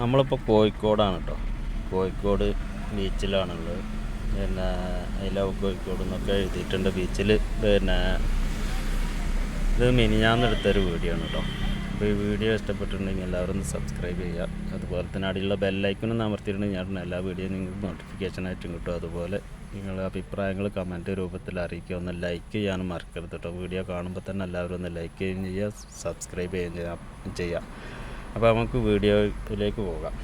നമ്മളിപ്പോൾ കോഴിക്കോടാണ് കേട്ടോ കോഴിക്കോട് ബീച്ചിലാണുള്ളത്. പിന്നെ ഐ ലവ് കോഴിക്കോട് എന്നൊക്കെ എഴുതിയിട്ടുണ്ട്. ബീച്ചിൽ പിന്നെ ഇത് മിനിഞ്ഞാന്നെടുത്തൊരു വീഡിയോ ആണ് കേട്ടോ അപ്പോൾ ഈ വീഡിയോ ഇഷ്ടപ്പെട്ടിട്ടുണ്ടെങ്കിൽ എല്ലാവരും ഒന്ന് സബ്സ്ക്രൈബ് ചെയ്യുക. അതുപോലെ തന്നെ അടിയിലുള്ള ബെല്ലൈക്കനും അമർത്തിയിട്ടുണ്ടെങ്കിൽ ഞാൻ എല്ലാ വീഡിയോയും നിങ്ങൾക്ക് നോട്ടിഫിക്കേഷനായിട്ടും കിട്ടും. അതുപോലെ നിങ്ങളുടെ അഭിപ്രായങ്ങൾ കമന്റ് രൂപത്തിൽ അറിയിക്കുക ഒന്ന് ലൈക്ക് ചെയ്യാനും മറക്കരുത് കേട്ടോ വീഡിയോ കാണുമ്പോൾ തന്നെ എല്ലാവരും ഒന്ന് ലൈക്ക് ചെയ്യുകയും ചെയ്യുക സബ്സ്ക്രൈബ് ചെയ്യുകയും ചെയ്യാം ചെയ്യുക അപ്പോൾ നമുക്ക് വീഡിയോയിലേക്ക് പോകാം.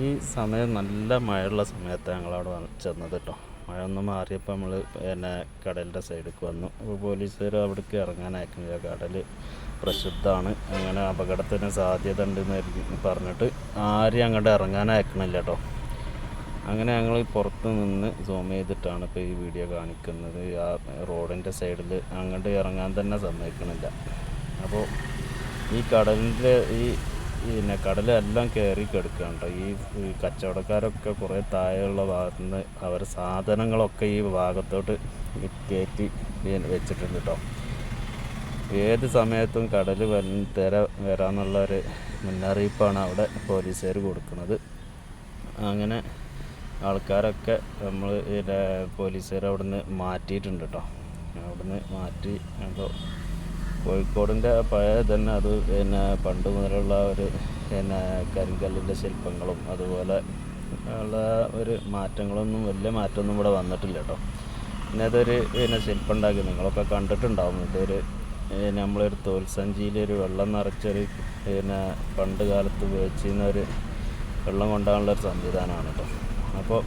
ഈ സമയം നല്ല മഴയുള്ള സമയത്ത് ഞങ്ങളവിടെ ചെന്നത് കേട്ടോ മഴ ഒന്ന് മാറിയപ്പോൾ നമ്മൾ പിന്നെ കടലിന്റെ സൈഡിലേക്ക് വന്നു. അപ്പോൾ പോലീസുകാർ അവിടേക്ക് ഇറങ്ങാൻ അയക്കുന്നില്ല കടൽ പ്രശുദ്ധമാണ്. അങ്ങനെ അപകടത്തിന് സാധ്യത ഉണ്ടെന്ന് പറഞ്ഞിട്ട് ആരും അങ്ങോട്ട് ഇറങ്ങാൻ അയക്കണില്ല കേട്ടോ അങ്ങനെ ഞങ്ങൾ പുറത്ത് നിന്ന് സൂം ചെയ്തിട്ടാണ് ഇപ്പോൾ ഈ വീഡിയോ കാണിക്കുന്നത്. ആ റോഡിന്റെ സൈഡിൽ അങ്ങോട്ട് ഇറങ്ങാൻ തന്നെ സമ്മതിക്കണില്ല. അപ്പോൾ ഈ കടലിന്റെ ഈ പിന്നെ കടലെല്ലാം കയറി കിടക്കുന്നുണ്ട് ഈ കച്ചവടക്കാരൊക്കെ കുറേ താഴെയുള്ള ഭാഗത്ത് നിന്ന് അവർ സാധനങ്ങളൊക്കെ ഈ ഭാഗത്തോട്ട് കയറ്റി വെച്ചിട്ടുണ്ട് കേട്ടോ ഏത് സമയത്തും കടൽ വൻ തിര വരാമെന്നുള്ള ഒരു മുന്നറിയിപ്പാണ് അവിടെ പോലീസുകാർ കൊടുക്കുന്നത്. അങ്ങനെ ആൾക്കാരൊക്കെ നമ്മൾ പോലീസുകാർ അവിടുന്ന് മാറ്റിയിട്ടുണ്ട് കേട്ടോ അവിടുന്ന് മാറ്റി അപ്പോൾ കോഴിക്കോടിന്റെ പഴയ തന്നെ അത് പിന്നെ പണ്ട് മുതലുള്ള ഒരു പിന്നെ കരിങ്കല്ലിന്റെ ശില്പങ്ങളും അതുപോലെ ഉള്ള ഒരു മാറ്റങ്ങളൊന്നും വലിയ മാറ്റമൊന്നും ഇവിടെ വന്നിട്ടില്ല കേട്ടോ. പിന്നെ അതൊരു പിന്നെ ശില്പം ഉണ്ടാക്കി നിങ്ങളൊക്കെ കണ്ടിട്ടുണ്ടാവും. ഇതൊരു നമ്മളൊരു തോൽസഞ്ചിയിൽ ഒരു വെള്ളം നിറച്ചൊരു പിന്നെ പണ്ട് കാലത്ത് ഉപയോഗിച്ചിരുന്ന ഒരു വെള്ളം കൊണ്ടാനുള്ള ഒരു സംവിധാനമാണ് കേട്ടോ. അപ്പോൾ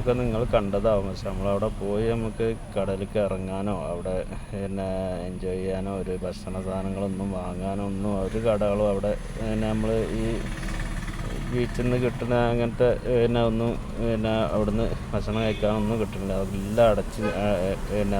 ഒക്കെ നിങ്ങൾ കണ്ടതാവും. പക്ഷെ നമ്മളവിടെ പോയി നമുക്ക് കടലിലേക്ക് ഇറങ്ങാനോ അവിടെ പിന്നെ എൻജോയ് ചെയ്യാനോ ഒരു ഭക്ഷണ സാധനങ്ങളൊന്നും വാങ്ങാനോ ഒന്നും ഒരു കടകളും അവിടെ പിന്നെ നമ്മൾ ഈ ബീച്ചിൽ നിന്ന് കിട്ടുന്ന അങ്ങനത്തെ പിന്നെ ഒന്നും പിന്നെ അവിടുന്ന് ഭക്ഷണം കഴിക്കാനൊന്നും കിട്ടുന്നില്ല. എല്ലാം അടച്ച് പിന്നെ